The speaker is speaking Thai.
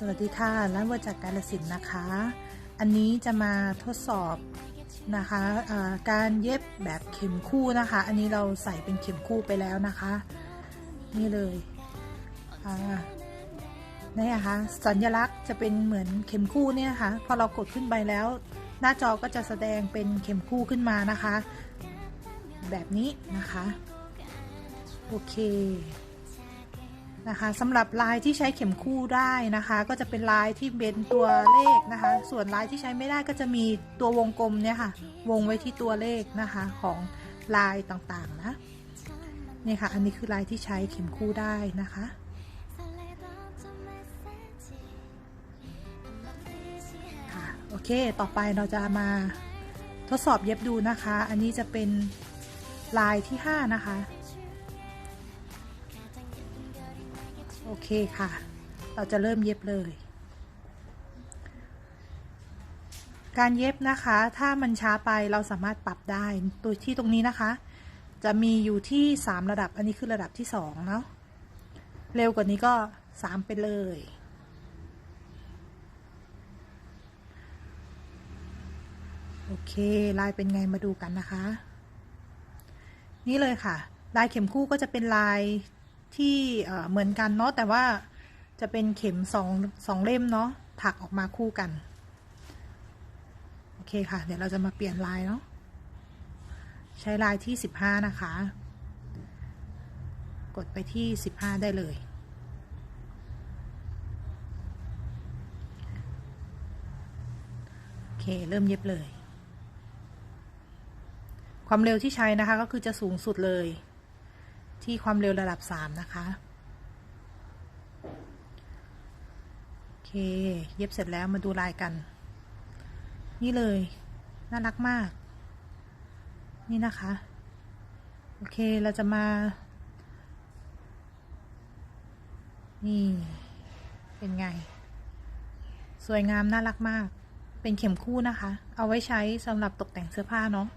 สวัสดีค่ะร้านวัจากกาลสินนะคะ อันนี้จะมาทดสอบนะคะอ่าการเย็บแบบเข็มคู่นะคะ อันนี้เราใส่เป็นเข็มคู่ไปแล้วนะคะ นี่เลยนี่นะคะสัญลักษณ์จะเป็นเหมือนเข็มคู่เนี่ยนะคะพอเรากดขึ้นไปแล้ว หน้าจอก็จะแสดงเป็นเข็มคู่ขึ้นมานะคะ แบบนี้นะคะ โอเค นะคะสำหรับลายที่ใช้เข็มคู่ได้นะคะ ก็จะเป็นลายที่เป็นตัวเลขนะคะ ส่วนลายที่ใช้ไม่ได้ก็จะมีตัววงกลมเนี่ยค่ะ วงไว้ที่ตัวเลขนะคะของลายต่างๆนะนี่ค่ะ อันนี้คือลายที่ใช้เข็มคู่ได้นะคะ ค่ะ โอเค ต่อไปเราจะมาทดสอบเย็บดูนะคะ อันนี้จะเป็นลายที่ 5 นะคะ โอเคค่ะ เราจะเริ่มเย็บเลย การเย็บนะคะ ถ้ามันช้าไปเราสามารถปรับได้ตัวที่ตรงนี้นะคะ จะมีอยู่ที่ 3 ระดับ อันนี้คือระดับที่2เนาะ เร็วกว่านี้ก็ 3 ไปเลย โอเค ลายเป็นไงมาดูกันนะคะ นี่เลยค่ะ ลายเข็มคู่ก็จะเป็นลาย ที่เหมือนกันเนาะแต่ว่าจะเป็นเข็มสองสองเล่มเนาะถักออกมาคู่กัน โอเคค่ะ เดี๋ยวเราจะมาเปลี่ยนลายเนาะใช้ลายที่สิบห้านะคะ กดไปที่สิบห้าได้เลย โอเค เริ่มเย็บเลย ความเร็วที่ใช้นะคะก็คือจะสูงสุดเลย ที่ความเร็วระดับ 3 นะคะ โอเค เย็บเสร็จแล้วมาดูลายกัน นี่เลย น่ารักมาก นี่นะคะ โอเค เราจะมา นี่ เป็นไง สวยงามน่ารักมาก เป็นเข็มคู่นะคะ เอาไว้ใช้สำหรับตกแต่งเสื้อผ้าเนาะ